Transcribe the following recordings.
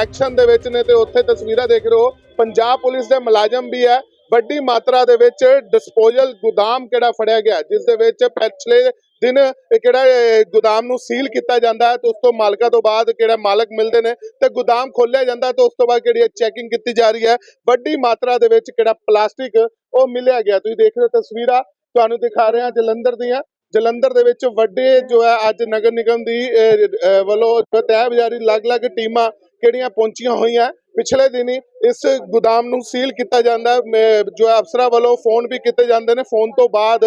Action ਦੇ ਵਿੱਚ ਨੇ ਤੇ ਉੱਥੇ ਤਸਵੀਰਾਂ ਦੇਖ ਰਹੇ ਹੋ। ਪੰਜਾਬ ਪੁਲਿਸ ਦੇ ਮੁਲਾਜ਼ਮ ਵੀ ਹੈ। ਵੱਡੀ ਮਾਤਰਾ ਦੇ ਵਿੱਚ ਡਿਸਪੋਜ਼ਲ ਗੋਦਾਮ ਕਿਹੜਾ ਫੜਿਆ ਗਿਆ ਜਿਸ ਦੇ ਵਿੱਚ ਪਿਛਲੇ ਦਿਨ ਕਿਹੜਾ ਗੋਦਾਮ ਨੂੰ ਸੀਲ ਕੀਤਾ ਜਾਂਦਾ ਹੈ ਤੇ ਉਸ ਤੋਂ ਮਾਲਕਾਂ ਤੋਂ ਬਾਅਦ ਕਿਹੜਾ ਮਾਲਕ ਮਿਲਦੇ ਨੇ ਤੇ ਗੋਦਾਮ ਖੋਲਿਆ ਜਾਂਦਾ ਤੇ ਉਸ ਤੋਂ ਬਾਅਦ ਕਿਹੜੀ ਚੈਕਿੰਗ ਕੀਤੀ ਜਾ ਰਹੀ ਹੈ। ਵੱਡੀ ਮਾਤਰਾ ਦੇ ਵਿੱਚ ਕਿਹੜਾ ਪਲਾਸਟਿਕ ਉਹ ਮਿਲਿਆ ਗਿਆ। ਤੁਸੀਂ ਦੇਖ ਰਹੇ ਹੋ ਤਸਵੀਰਾਂ, ਤੁਹਾਨੂੰ ਦਿਖਾ ਰਹੇ ਹਾਂ ਜਲੰਧਰ ਦੀਆਂ। ਜਲੰਧਰ ਦੇ ਵਿੱਚ ਵੱਡੇ ਜੋ ਹੈ ਅੱਜ ਨਗਰ ਨਿਗਮ ਦੀ ਵੱਲੋਂ ਤੈਅ ਬਜ਼ਾਰੀ ਅਲੱਗ-ਅਲੱਗ ਟੀਮਾਂ ਕਿਹੜੀਆਂ ਪਹੁੰਚੀਆਂ ਹੋਈਆਂ। ਪਿਛਲੇ ਦਿਨੀ ਇਸ ਗੋਦਾਮ ਨੂੰ ਸੀਲ ਕੀਤਾ ਜਾਂਦਾ ਜੋ ਅਫਸਰਾਂ ਵੱਲੋਂ ਫੋਨ ਵੀ ਕੀਤੇ ਜਾਂਦੇ ਨੇ। ਫੋਨ ਤੋਂ ਬਾਅਦ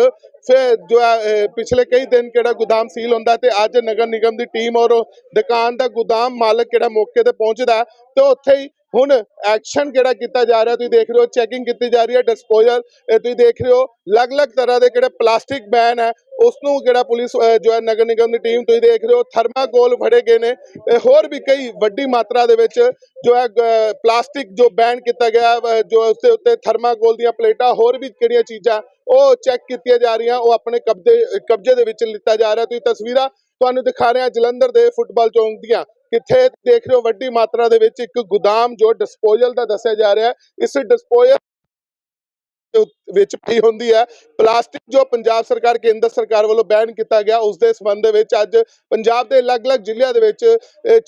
ਫਿਰ ਜੋ ਹੈ ਪਿਛਲੇ ਕਈ ਦਿਨ ਕਿਹੜਾ ਗੋਦਾਮ ਸੀਲ ਹੁੰਦਾ ਤੇ ਅੱਜ ਨਗਰ ਨਿਗਮ ਦੀ ਟੀਮ ਔਰ ਦੁਕਾਨ ਦਾ ਗੋਦਾਮ ਮਾਲਕ ਕਿਹੜਾ ਮੌਕੇ ਤੇ ਪਹੁੰਚਦਾ ਹੈ ਤੇ ਉੱਥੇ ਹੀ ਹੁਣ ਐਕਸ਼ਨ ਕਿਹੜਾ ਕੀਤਾ ਜਾ ਰਿਹਾ, ਤੁਸੀਂ ਦੇਖ ਰਹੇ ਹੋ ਚੈਕਿੰਗ ਕੀਤੀ ਜਾ ਰਹੀ ਹੈ ਡਿਸਪੋਜ਼ਲ ਤੁਸੀਂ ਦੇਖ ਰਹੇ ਹੋ, ਅਲੱਗ-ਅਲੱਗ ਤਰ੍ਹਾਂ ਦੇ ਕਿਹੜੇ ਪਲਾਸਟਿਕ ਬੈਨ ਹੈ ਉਸ ਨੂੰ ਜਿਹੜਾ ਪੁਲਿਸ ਜੋ ਹੈ ਨਗਰ ਨਿਗਮ ਦੀ ਟੀਮ ਤੁਸੀਂ ਦੇਖ ਰਹੇ ਹੋ ਥਰਮਾਕੋਲ ਫੜੇ ਗਏ ਨੇ ਹੋਰ ਵੀ ਕਈ ਵੱਡੀ ਮਾਤਰਾ ਦੇ ਵਿੱਚ ਜੋ ਹੈ ਪਲਾਸਟਿਕ ਜੋ ਬੈਨ ਕੀਤਾ ਗਿਆ ਜੋ ਉਸ ਦੇ ਉੱਤੇ ਥਰਮਾਕੋਲ ਦੀਆਂ ਪਲੇਟਾਂ, ਹੋਰ ਵੀ ਕਿਹੜੀਆਂ ਚੀਜ਼ਾਂ, ਉਹ ਚੈੱਕ ਕੀਤੀਆਂ ਜਾ ਰਹੀਆਂ, ਉਹ ਆਪਣੇ ਕਬਜ਼ੇ ਕਬਜ਼ੇ ਦੇ ਵਿੱਚ ਲਿੱਤਾ ਜਾ ਰਿਹਾ, ਤੁਸੀਂ ਤਸਵੀਰਾਂ ਤੁਹਾਨੂੰ ਦਿਖਾ ਰਹੇ ਹਾਂ ਜਲੰਧਰ ਦੇ ਫੁੱਟਬਾਲ ਚੌਂਕ ਦੀਆਂ। ਕਿੱਥੇ ਦੇਖ ਰਹੇ ਹੋ ਵੱਡੀ ਮਾਤਰਾ ਦੇ ਵਿੱਚ ਇੱਕ ਗੋਦਾਮ ਜੋ ਡਿਸਪੋਜ਼ਲ ਦਾ ਦੱਸਿਆ ਜਾ ਰਿਹਾ ਹੈ। ਇਸ ਡਿਸਪੋਜ਼ਲ ਵਿੱਚ ਪਈ ਹੁੰਦੀ ਹੈ। ਪਲਾਸਟਿਕ ਜੋ ਪੰਜਾਬ ਸਰਕਾਰ, ਕੇਂਦਰ ਸਰਕਾਰ ਵੱਲੋਂ ਬੈਨ ਕੀਤਾ ਗਿਆ, ਉਸ ਦੇ ਸੰਬੰਧ ਦੇ ਵਿੱਚ ਅੱਜ ਪੰਜਾਬ ਦੇ ਅਲੱਗ-ਅਲੱਗ ਜ਼ਿਲ੍ਹਿਆਂ ਦੇ ਵਿੱਚ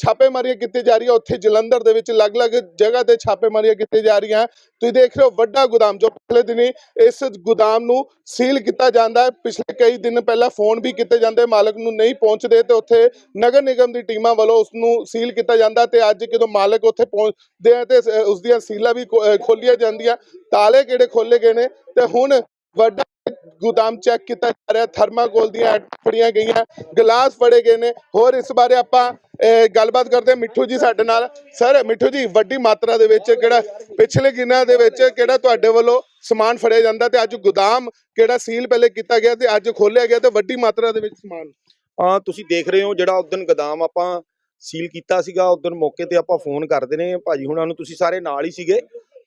ਛਾਪੇਮਾਰੀਆਂ ਕੀਤੀ ਜਾ ਰਹੀਆਂ। ਉੱਥੇ ਜਲੰਧਰ ਦੇ ਵਿੱਚ ਅਲੱਗ-ਅਲੱਗ ਜਗ੍ਹਾ ਤੇ ਛਾਪੇਮਾਰੀਆਂ ਕੀਤੀ ਜਾ ਰਹੀਆਂ। ਤੁਸੀਂ ਦੇਖ ਰਹੇ ਹੋ ਵੱਡਾ ਗੋਦਾਮ, ਜੋ ਪਿਛਲੇ ਦਿਨੀ ਇਸ ਗੋਦਾਮ ਨੂੰ ਸੀਲ ਕੀਤਾ ਜਾਂਦਾ ਹੈ। ਪਿਛਲੇ ਕਈ ਦਿਨ ਪਹਿਲਾਂ ਫੋਨ ਵੀ ਕੀਤੇ ਜਾਂਦੇ, ਮਾਲਕ ਨੂੰ ਨਹੀਂ ਪਹੁੰਚਦੇ ਤੇ ਉੱਥੇ ਨਗਰ ਨਿਗਮ ਦੀ ਟੀਮਾਂ ਵੱਲੋਂ ਉਸ ਨੂੰ ਸੀਲ ਕੀਤਾ ਜਾਂਦਾ ਤੇ ਅੱਜ ਜਦੋਂ ਮਾਲਕ ਉੱਥੇ ਪਹੁੰਚਦੇ ਆ ਤੇ ਸ- ਉਸ ਦੀਆਂ ਸੀਲਾਂ ਵੀ ਖੋਲੀਆਂ ਜਾਂਦੀਆਂ, ਤਾਲੇ ਕਿਹੜੇ ਖੋਲੇ ਗਏ ਨੇ ਤੇ ਹੁਣ ਵੱਡਾ ਗੋਦਾਮ ਚੈੱਕ ਕੀਤਾ ਜਾ ਰਿਹਾ, ਥਰਮਾਕੋਲ ਦੀਆਂ ਐਟਮਾਂ ਫੜੀਆਂ ਗਈਆਂ, ਗਲਾਸ ਫੜੇ ਗਏ ਨੇ। ਹੋਰ ਇਸ ਬਾਰੇ ਆਪਾਂ ਗੱਲਬਾਤ ਕਰਦੇ ਹਾਂ ਮਿੱਠੂ ਜੀ ਸਾਡੇ ਨਾਲ। ਸਰ ਮਿੱਠੂ ਜੀ, ਵੱਡੀ ਮਾਤਰਾ ਦੇ ਵਿੱਚ ਕਿਹੜਾ ਪਿਛਲੇ ਦਿਨਾਂ ਦੇ ਵਿੱਚ ਕਿਹੜਾ ਤੁਹਾਡੇ ਵੱਲੋਂ ਸਮਾਨ ਫੜਿਆ ਜਾਂਦਾ ਤੇ ਅੱਜ ਗੋਦਾਮ ਕਿਹੜਾ ਸੀਲ ਪਹਿਲੇ ਕੀਤਾ ਗਿਆ ਤੇ ਅੱਜ ਖੋਲਿਆ ਗਿਆ ਤੇ ਵੱਡੀ ਮਾਤਰਾ ਦੇ ਵਿੱਚ ਸਮਾਨ? ਹਾਂ ਤੁਸੀਂ ਦੇਖ ਰਹੇ ਹੋ ਜਿਹੜਾ ਉਦੋਂ ਗੋਦਾਮ ਆਪਾਂ ਸੀਲ ਕੀਤਾ ਸੀਗਾ ਉਦੋਂ ਮੌਕੇ ਤੇ ਆਪਾਂ ਫੋਨ ਕਰਦੇ ਨੇ। ਭਾਜੀ ਹੁਣਾਂ ਨੂੰ ਤੁਸੀਂ ਸਾਰੇ ਨਾਲ ਹੀ ਸੀਗੇ,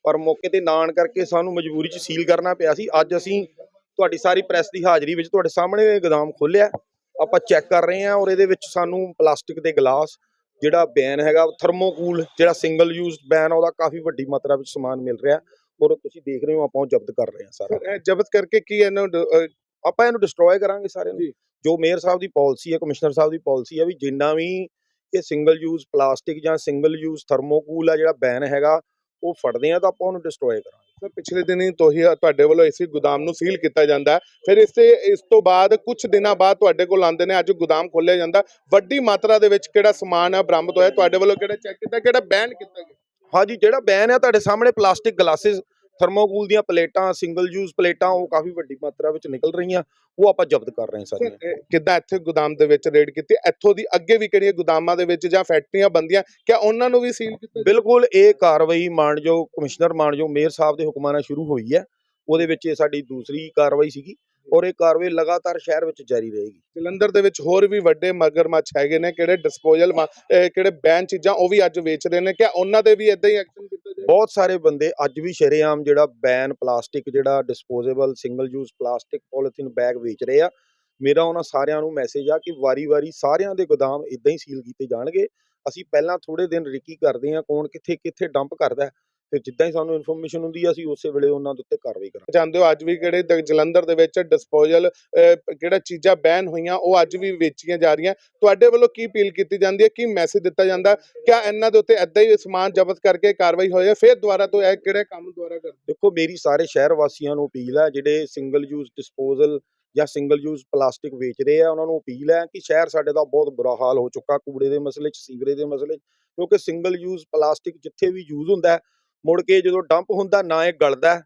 ਪਰ ਮੌਕੇ ਤੇ ਨਾਣ ਕਰਕੇ ਸਾਨੂੰ ਮਜਬੂਰੀ 'ਚ ਸੀਲ ਕਰਨਾ ਪਿਆ ਸੀ। ਅੱਜ ਅਸੀਂ ਤੁਹਾਡੀ ਸਾਰੀ ਪ੍ਰੈਸ ਦੀ ਹਾਜ਼ਰੀ ਵਿੱਚ ਤੁਹਾਡੇ ਸਾਹਮਣੇ ਇਹ ਗੋਦਾਮ ਖੋਲਿਆ। ਆਪਾਂ ਚੈੱਕ ਕਰ ਰਹੇ ਹਾਂ ਔਰ ਇਹਦੇ ਵਿੱਚ ਸਾਨੂੰ ਪਲਾਸਟਿਕ ਦੇ ਗਲਾਸ ਜਿਹੜਾ ਬੈਨ ਹੈਗਾ ਥਰਮੋਕੂਲ ਜਿਹੜਾ ਸਿੰਗਲ ਯੂਜ਼ਡ ਬੈਨ ਉਹਦਾ ਕਾਫੀ ਵੱਡੀ ਮਾਤਰਾ ਵਿੱਚ ਸਮਾਨ ਮਿਲ ਰਿਹਾ। ਔਰ ਤੁਸੀਂ ਦੇਖ ਰਹੇ ਹੋ ਆਪਾਂ ਉਹ ਜ਼ਬਤ ਕਰ ਰਹੇ ਹਾਂ ਸਾਰਾ। ਇਹ ਜ਼ਬਤ ਕਰਕੇ ਕੀ ਇਹਨੂੰ ਆਪਾਂ ਇਹਨੂੰ ਡਿਸਟਰੋਏ ਕਰਾਂਗੇ ਸਾਰਿਆਂ ਨੂੰ। ਜੋ। ਮੇਅਰ ਸਾਹਿਬ ਦੀ ਪਾਲਿਸੀ ਹੈ ਕਮਿਸ਼ਨਰ ਸਾਹਿਬ ਦੀ ਪਾਲਿਸੀ ਹੈ ਵੀ ਜਿੰਨਾ ਵੀ ਇਹ ਸਿੰਗਲ ਯੂਜ਼ ਪਲਾਸਟਿਕ ਜਾਂ ਸਿੰਗਲ ਯੂਜ਼ ਥਰਮੋਕੂਲ ਆ ਜਿਹੜਾ ਬੈਨ ਹੈਗਾ ਉਹ ਫੜਦੇ ਆ ਤਾਂ ਆਪਾਂ ਉਹਨੂੰ ਡਿਸਟਰੋਏ ਕਰਾਂਗੇ। ਸਰ, ਪਿਛਲੇ ਦਿਨੀ ਤੋਂ ਹੀ ਤੁਹਾਡੇ ਵੱਲੋਂ ਇਸੇ ਗੋਦਾਮ ਨੂੰ ਸੀਲ ਕੀਤਾ ਜਾਂਦਾ ਹੈ। ਫਿਰ ਇਸ ਤੇ ਇਸ ਤੋਂ ਬਾਅਦ ਕੁਝ ਦਿਨਾਂ ਬਾਅਦ ਤੁਹਾਡੇ ਕੋਲ ਆਉਂਦੇ ਨੇ, ਅੱਜ ਗੋਦਾਮ ਖੋਲਿਆ ਜਾਂਦਾ। ਵੱਡੀ ਮਾਤਰਾ ਦੇ ਵਿੱਚ ਕਿਹੜਾ ਸਮਾਨ ਹੈ ਬਰਾਮਦ ਹੋਇਆ? ਤੁਹਾਡੇ ਵੱਲੋਂ ਕਿਹੜਾ ਚੈੱਕ ਕੀਤਾ ਕਿਹੜਾ ਬੈਨ ਕੀਤਾ ਗਿਆ? ਹਾਂਜੀ, ਜਿਹੜਾ ਬੈਨ ਹੈ ਤੁਹਾਡੇ ਸਾਹਮਣੇ ਪਲਾਸਟਿਕ ਗਲਾਸਿਸ ਥਰਮੋਕੂਲ ਦੀਆਂ ਪਲੇਟਾਂ ਸਿੰਗਲ ਯੂਜ਼ ਪਲੇਟਾਂ ਉਹ ਕਾਫੀ ਵੱਡੀ ਮਾਤਰਾ ਵਿੱਚ ਨਿਕਲ ਰਹੀਆਂ ਉਹ ਆਪਾਂ ਜ਼ਬਤ ਕਰ ਰਹੇ ਹਾਂ ਸਾਰੀਆਂ। ਕਿੱਦਾਂ ਇੱਥੇ ਗੋਦਾਮ ਦੇ ਵਿੱਚ ਰੇਡ ਕੀਤੀ? ਇੱਥੋਂ ਦੀ ਅੱਗੇ ਵੀ ਕਿਹੜੀਆਂ ਗੋਦਾਮਾਂ ਦੇ ਵਿੱਚ ਜਾਂ ਫੈਕਟਰੀਆਂ ਬੰਦੀਆਂ ਕਿਆ ਉਹਨਾਂ ਨੂੰ ਵੀ ਸੀਲ ਕੀਤਾ ਬਿਲਕੁਲ ਇਹ ਕਾਰਵਾਈ ਮਾਨਯੋਗ ਕਮਿਸ਼ਨਰ ਮਾਨਯੋਗ ਮੇਅਰ ਸਾਹਿਬ ਦੇ ਹੁਕਮਾਂ ਨਾਲ ਸ਼ੁਰੂ ਹੋਈ ਹੈ। ਉਹਦੇ ਵਿੱਚ ਇਹ ਸਾਡੀ ਦੂਸਰੀ ਕਾਰਵਾਈ ਸੀਗੀ ਔਰ ਇਹ ਕਾਰਵਾਈ ਲਗਾਤਾਰ ਸ਼ਹਿਰ ਵਿੱਚ ਜਾਰੀ ਰਹੇਗੀ। ਜਲੰਧਰ ਦੇ ਵਿੱਚ ਹੋਰ ਵੀ ਵੱਡੇ ਮਗਰਮੱਛ ਹੈਗੇ ਨੇ ਕਿਹੜੇ ਡਿਸਪੋਜ਼ਲ ਕਿਹੜੇ ਬੈਨ ਚੀਜ਼ਾਂ ਉਹ ਵੀ ਅੱਜ ਵੇਚ ਰਹੇ ਨੇ ਕਿਆ ਉਹਨਾਂ ਦੇ ਵੀ ਇਦਾਂ ਹੀ ਐਕਸ਼ਨ ਬਹੁਤ ਸਾਰੇ ਬੰਦੇ ਅੱਜ ਵੀ ਸ਼ਰੇਆਮ ਜਿਹੜਾ ਬੈਨ ਪਲਾਸਟਿਕ, ਜਿਹੜਾ disposable single use plastic polythene bag ਵੇਚ ਰਹੇ ਆ। ਮੇਰਾ ਉਹਨਾਂ ਸਾਰਿਆਂ ਨੂੰ ਮੈਸੇਜ ਆ ਕਿ ਵਾਰੀ-ਵਾਰੀ ਸਾਰਿਆਂ ਦੇ ਗੋਦਾਮ ਇਦਾਂ ਹੀ ਸੀਲ ਕੀਤੇ ਜਾਣਗੇ। ਅਸੀਂ ਪਹਿਲਾਂ ਥੋੜੇ ਦਿਨ ਰਿਕੀ ਕਰਦੇ ਆ ਕੌਣ ਕਿੱਥੇ ਕਿੱਥੇ ਡੰਪ ਕਰਦਾ ਤੇ ਜਿੱਦਾਂ ਹੀ ਸਾਨੂੰ ਇਨਫੋਰਮੇਸ਼ਨ ਹੁੰਦੀ ਆ ਅਸੀਂ ਉਸੇ ਵੇਲੇ ਉਹਨਾਂ ਦੇ ਉੱਤੇ ਕਾਰਵਾਈ ਕਰਾਂਗੇ। ਜਾਂਦੇ ਹੋ ਅੱਜ ਵੀ ਕਿਹੜੇ ਦ- ਜਲੰਧਰ ਦੇ ਵਿੱਚ ਡਿਸਪੋਜ਼ਲ ਕਿਹੜਾ ਚੀਜ਼ਾਂ ਬੈਨ ਹੋਈਆਂ ਉਹ ਅੱਜ ਵੀ ਵੇਚੀਆਂ ਜਾ ਰਹੀਆਂ। ਤੁਹਾਡੇ ਵੱਲੋਂ ਕੀ ਅਪੀਲ ਕੀਤੀ ਜਾਂਦੀ ਹੈ? ਕੀ ਮੈਸੇਜ ਦਿੱਤਾ ਜਾਂਦਾ? ਕਿਆ ਇਹਨਾਂ ਦੇ ਉੱਤੇ ਐਦਾਂ ਹੀ ਸਮਾਨ ਜ਼ਬਤ ਕਰਕੇ ਕਾਰਵਾਈ ਹੋਏ ਫਿਰ ਦੁਬਾਰਾ ਤੋਂ ਇਹ ਕਿਹੜੇ ਕੰਮ ਦੁਬਾਰਾ ਕਰਦੇ ਦੇਖੋ ਮੇਰੀ ਸਾਰੇ ਸ਼ਹਿਰ ਵਾਸੀਆਂ ਨੂੰ ਅਪੀਲ ਹੈ ਜਿਹੜੇ ਸਿੰਗਲ ਯੂਜ਼ ਡਿਸਪੋਜ਼ਲ ਜਾਂ ਸਿੰਗਲ ਯੂਜ਼ ਪਲਾਸਟਿਕ ਵੇਚ ਰਹੇ ਆ ਉਹਨਾਂ ਨੂੰ ਅਪੀਲ ਹੈ ਕਿ ਸ਼ਹਿਰ ਸਾਡੇ ਦਾ ਬਹੁਤ ਬੁਰਾ ਹਾਲ ਹੋ ਚੁੱਕਾ ਕੂੜੇ ਦੇ ਮਸਲੇ 'ਚ ਸੀਵਰੇਜ ਦੇ ਮਸਲੇ 'ਚ। ਕਿਉਂਕਿ ਸਿੰਗਲ ਯੂਜ਼ ਪਲਾਸਟਿਕ ਜਿੱਥੇ ਵੀ ਯੂਜ਼ ਹੁੰਦਾ ਹੈ, ਮੁੜ ਕੇ ਜਦੋਂ ਡੰਪ ਹੁੰਦਾ ਨਾ ਇਹ ਗਲਦਾ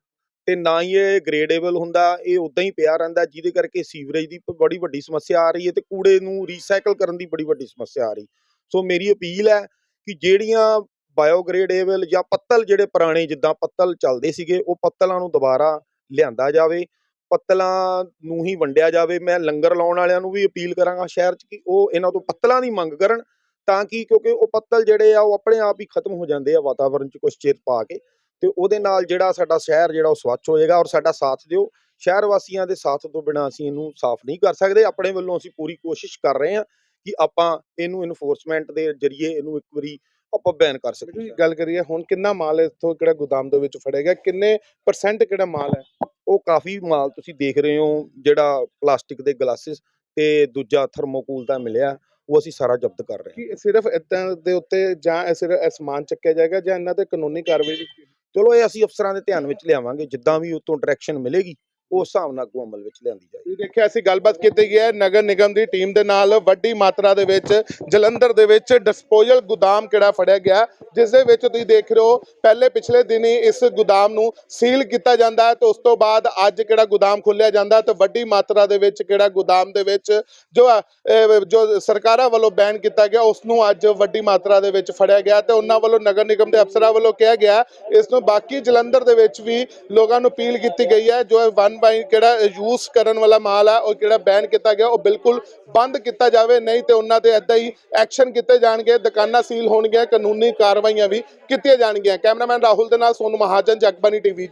ਤੇ ਨਾ ਹੀ ਇਹ ਗ੍ਰੇਡੇਬਲ ਹੁੰਦਾ, ਇਹ ਉਦਾਂ ਹੀ ਪਿਆ ਰਹਿੰਦਾ, ਜਿਹਦੇ ਕਰਕੇ ਸੀਵਰੇਜ ਦੀ ਬੜੀ ਵੱਡੀ ਸਮੱਸਿਆ ਆ ਰਹੀ ਹੈ ਤੇ ਕੂੜੇ ਨੂੰ ਰੀਸਾਈਕਲ ਕਰਨ ਦੀ ਬੜੀ ਵੱਡੀ ਸਮੱਸਿਆ ਆ ਰਹੀ। ਸੋ ਮੇਰੀ ਅਪੀਲ ਹੈ ਕਿ ਜਿਹੜੀਆਂ ਬਾਇਓਗ੍ਰੇਡੇਬਲ ਜਾਂ ਪੱਤਲ ਜਿਹੜੇ ਪੁਰਾਣੇ ਜਿੱਦਾਂ ਪੱਤਲ ਚੱਲਦੇ ਸੀਗੇ, ਉਹ ਪੱਤਲਾਂ ਨੂੰ ਦੁਬਾਰਾ ਲਿਆਂਦਾ ਜਾਵੇ, ਪੱਤਲਾਂ ਨੂੰ ਹੀ ਵੰਡਿਆ ਜਾਵੇ। ਮੈਂ ਲੰਗਰ ਲਾਉਣ ਵਾਲਿਆਂ ਨੂੰ ਵੀ ਅਪੀਲ ਕਰਾਂਗਾ ਸ਼ਹਿਰ 'ਚ ਕਿ ਉਹ ਇਹਨਾਂ ਤੋਂ ਪੱਤਲਾਂ ਦੀ ਮੰਗ ਕਰਨ ਤਾਂ ਕਿ ਕਿਉਂਕਿ ਉਹ ਪੱਤਲ ਜਿਹੜੇ ਆ, ਉਹ ਆਪਣੇ ਆਪ ਹੀ ਖਤਮ ਹੋ ਜਾਂਦੇ ਆ ਵਾਤਾਵਰਣ 'ਚ ਕੁਝ ਚਿਰ ਪਾ ਕੇ। ਤੇ ਉਹਦੇ ਨਾਲ ਜਿਹੜਾ ਸਾਡਾ ਸ਼ਹਿਰ ਜਿਹੜਾ ਉਹ ਸਵੱਛ ਹੋਏਗਾ ਔਰ ਸਾਡਾ ਸਾਥ ਦਿਓ। ਸ਼ਹਿਰ ਵਾਸੀਆਂ ਦੇ ਸਾਥ ਤੋਂ ਬਿਨਾਂ ਅਸੀਂ ਇਹਨੂੰ ਸਾਫ਼ ਨਹੀਂ ਕਰ ਸਕਦੇ। ਆਪਣੇ ਵੱਲੋਂ ਅਸੀਂ ਪੂਰੀ ਕੋਸ਼ਿਸ਼ ਕਰ ਰਹੇ ਹਾਂ ਕਿ ਆਪਾਂ ਇਹਨੂੰ ਇਨਫੋਰਸਮੈਂਟ ਦੇ ਜ਼ਰੀਏ ਇਹਨੂੰ ਇੱਕ ਵਾਰੀ ਆਪਾਂ ਬੈਨ ਕਰ ਸਕਦੇ ਹਾਂ ਗੱਲ ਕਰੀਏ, ਹੁਣ ਕਿੰਨਾ ਮਾਲ ਇੱਥੋਂ ਕਿਹੜਾ ਗੋਦਾਮ ਦੇ ਵਿੱਚ ਫੜੇਗਾ ਕਿੰਨੇ ਪਰਸੈਂਟ ਕਿਹੜਾ ਮਾਲ ਹੈ? ਉਹ ਕਾਫੀ ਮਾਲ ਤੁਸੀਂ ਦੇਖ ਰਹੇ ਹੋ ਜਿਹੜਾ ਪਲਾਸਟਿਕ ਦੇ ਗਲਾਸਿਸ ਤੇ ਦੂਜਾ ਥਰਮੋਕੂਲ ਦਾ ਮਿਲਿਆ। ਉਹ ਅਸੀਂ ਸਾਰਾ ਜ਼ਬਤ ਕਰ ਰਹੇ ਹਾਂ। ਕਿ ਸਿਰਫ ਇਦਾਂ ਦੇ ਉੱਤੇ ਜਾਂ ਇਹ ਸਿਰਫ ਅਸਮਾਨ ਚੱਕਿਆ ਜਾਏਗਾ ਜਾਂ ਇਹਨਾਂ ਤੇ ਕਾਨੂੰਨੀ ਕਾਰਵਾਈ ਵੀ ਚਲੋ ਇਹ ਅਸੀਂ ਅਫਸਰਾਂ ਦੇ ਧਿਆਨ ਵਿੱਚ ਲਿਆਵਾਂਗੇ ਜਿੱਦਾਂ ਵੀ ਉਤੋਂ ਡਾਇਰੈਕਸ਼ਨ ਮਿਲੇਗੀ। ਉਸ ਹਿਸਾਬ ਨਾਲ ਅੱਗੋਂ ਅਮਲ ਵਿੱਚ ਲਿਆਂਦੀ ਜਾਏਗੀ। ਤੁਸੀਂ ਦੇਖਿਆ, ਅਸੀਂ ਗੱਲਬਾਤ ਕੀਤੀ ਗਈ ਹੈ, ਨਗਰ ਨਿਗਮ ਦੀ ਟੀਮ ਦੇ ਨਾਲ, ਵੱਡੀ ਮਾਤਰਾ ਦੇ ਵਿੱਚ, ਜਲੰਧਰ ਦੇ ਵਿੱਚ ਡਿਸਪੋਜ਼ਲ ਗੋਦਾਮ ਕਿਹੜਾ ਫੜਿਆ ਗਿਆ, ਜਿਸ ਦੇ ਵਿੱਚ ਤੁਸੀਂ ਦੇਖ ਰਹੇ ਹੋ, ਪਹਿਲੇ ਪਿਛਲੇ ਦਿਨ ਹੀ ਇਸ ਗੋਦਾਮ ਨੂੰ ਸੀਲ ਕੀਤਾ ਜਾਂਦਾ ਹੈ ਤੇ ਉਸ ਤੋਂ ਬਾਅਦ ਅੱਜ ਕਿਹੜਾ ਗੋਦਾਮ ਖੋਲਿਆ ਜਾਂਦਾ ਹੈ ਤੇ ਵੱਡੀ ਮਾਤਰਾ ਦੇ ਵਿੱਚ ਕਿਹੜਾ ਗੋਦਾਮ ਦੇ ਵਿੱਚ ਜੋ ਜੋ ਸਰਕਾਰਾਂ ਵੱਲੋਂ ਬੈਨ ਕੀਤਾ ਗਿਆ, ਉਸ ਨੂੰ ਅੱਜ ਵੱਡੀ ਮਾਤਰਾ ਦੇ ਵਿੱਚ ਫੜਿਆ ਗਿਆ ਤੇ ਉਹਨਾਂ ਵੱਲੋਂ ਨਗਰ ਨਿਗਮ ਦੇ ਅਫਸਰਾਂ ਵੱਲੋਂ ਕਿਹਾ ਗਿਆ, ਇਸ ਨੂੰ ਬਾਕੀ ਜਲੰਧਰ ਦੇ ਵਿੱਚ ਵੀ ਲੋਕਾਂ ਨੂੰ ਅਪੀਲ ਕੀਤੀ ਗਈ ਹੈ, ਜੋ ਵਨ ਬਾਈ ਕਿਹੜਾ ਯੂਜ਼ ਕਰਨ ਵਾਲਾ ਮਾਲ ਹੈ ਉਹ ਕਿਹੜਾ ਬੈਨ ਕੀਤਾ ਗਿਆ, ਉਹ ਬਿਲਕੁਲ ਬੰਦ ਕੀਤਾ ਜਾਵੇ, ਨਹੀਂ ਤੇ ਉਹਨਾਂ ਤੇ ਏਦਾਂ ਹੀ ਐਕਸ਼ਨ ਕੀਤੇ ਜਾਣਗੇ, ਦੁਕਾਨਾਂ ਸੀਲ ਹੋਣਗੀਆਂ, ਕਾਨੂੰਨੀ ਕਾਰਵਾਈਆਂ ਵੀ ਕੀਤੀਆਂ ਜਾਣਗੀਆਂ। ਕੈਮਰਾਮੈਨ ਰਾਹੁਲ ਦੇ ਨਾਲ ਸੋਨੂ ਮਹਾਜਨ ਜਗਬਾਨੀ ਟੀਵੀ